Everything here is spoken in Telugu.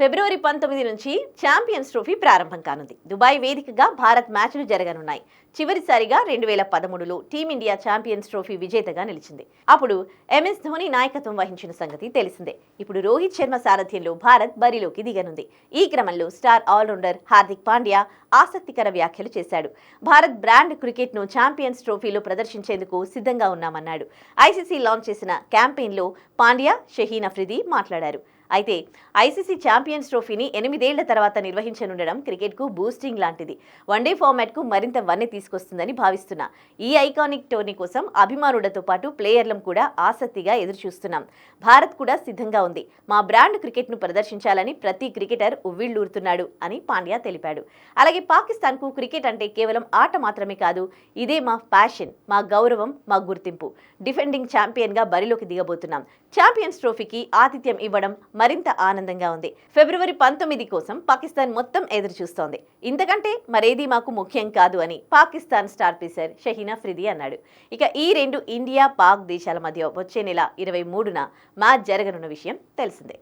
ఫిబ్రవరి పంతొమ్మిది నుంచి ఛాంపియన్స్ ట్రోఫీ ప్రారంభం కానుంది. దుబాయ్ వేదికగా భారత్ మ్యాచ్లు జరగనున్నాయి. చివరిసారిగా రెండు వేల పదమూడులో టీమిండియా ఛాంపియన్స్ ట్రోఫీ విజేతగా నిలిచింది. అప్పుడు ఎంఎస్ ధోని నాయకత్వం వహించిన సంగతి తెలిసిందే. ఇప్పుడు రోహిత్ శర్మ సారథ్యంలో భారత్ బరిలోకి దిగనుంది. ఈ క్రమంలో స్టార్ ఆల్రౌండర్ హార్దిక్ పాండ్యా ఆసక్తికర వ్యాఖ్యలు చేశాడు. భారత్ బ్రాండ్ క్రికెట్ను ఛాంపియన్స్ ట్రోఫీలో ప్రదర్శించేందుకు సిద్ధంగా ఉన్నామన్నాడు. ఐసీసీ లాంచ్ చేసిన క్యాంపెయిన్లో పాండ్యా షహీన్ అఫ్రిది మాట్లాడారు. అయితే ఐసీసీ ఛాంపియన్స్ ట్రోఫీని ఎనిమిదేళ్ళ తర్వాత నిర్వహించనుండడం క్రికెట్కు బూస్టింగ్ లాంటిది. వన్డే ఫార్మాట్కు మరింత వన్నె తీసుకొస్తుందని భావిస్తున్నా. ఈ ఐకానిక్ టోర్నీ కోసం అభిమానులతో పాటు ప్లేయర్లం కూడా ఆసక్తిగా ఎదురుచూస్తున్నాం. భారత్ కూడా సిద్ధంగా ఉంది. మా బ్రాండ్ క్రికెట్ను ప్రదర్శించాలని ప్రతి క్రికెటర్ ఉవ్విళ్ళూరుతున్నాడు అని పాండ్యా తెలిపాడు. అలాగే పాకిస్తాన్కు క్రికెట్ అంటే కేవలం ఆట మాత్రమే కాదు ఇదే మా ప్యాషన్ మా గౌరవం మా గుర్తింపు. డిఫెండింగ్ ఛాంపియన్గా బరిలోకి దిగబోతున్నాం. ఛాంపియన్స్ ట్రోఫీకి ఆతిథ్యం ఇవ్వడం మరింత ఆనందంగా ఉంది. ఫిబ్రవరి పంతొమ్మిది కోసం పాకిస్తాన్ మొత్తం ఎదురు చూస్తోంది ఇంతకంటే మరేది మాకు ముఖ్యం కాదు అని పాకిస్తాన్ స్టార్ పీసర్ షహీనా ఫ్రిదీ అన్నాడు. ఇక ఈ రెండు ఇండియా పాక్ దేశాల మధ్య వచ్చే నెల ఇరవై మూడున మ్యాచ్ జరగనున్న విషయం తెలిసిందే.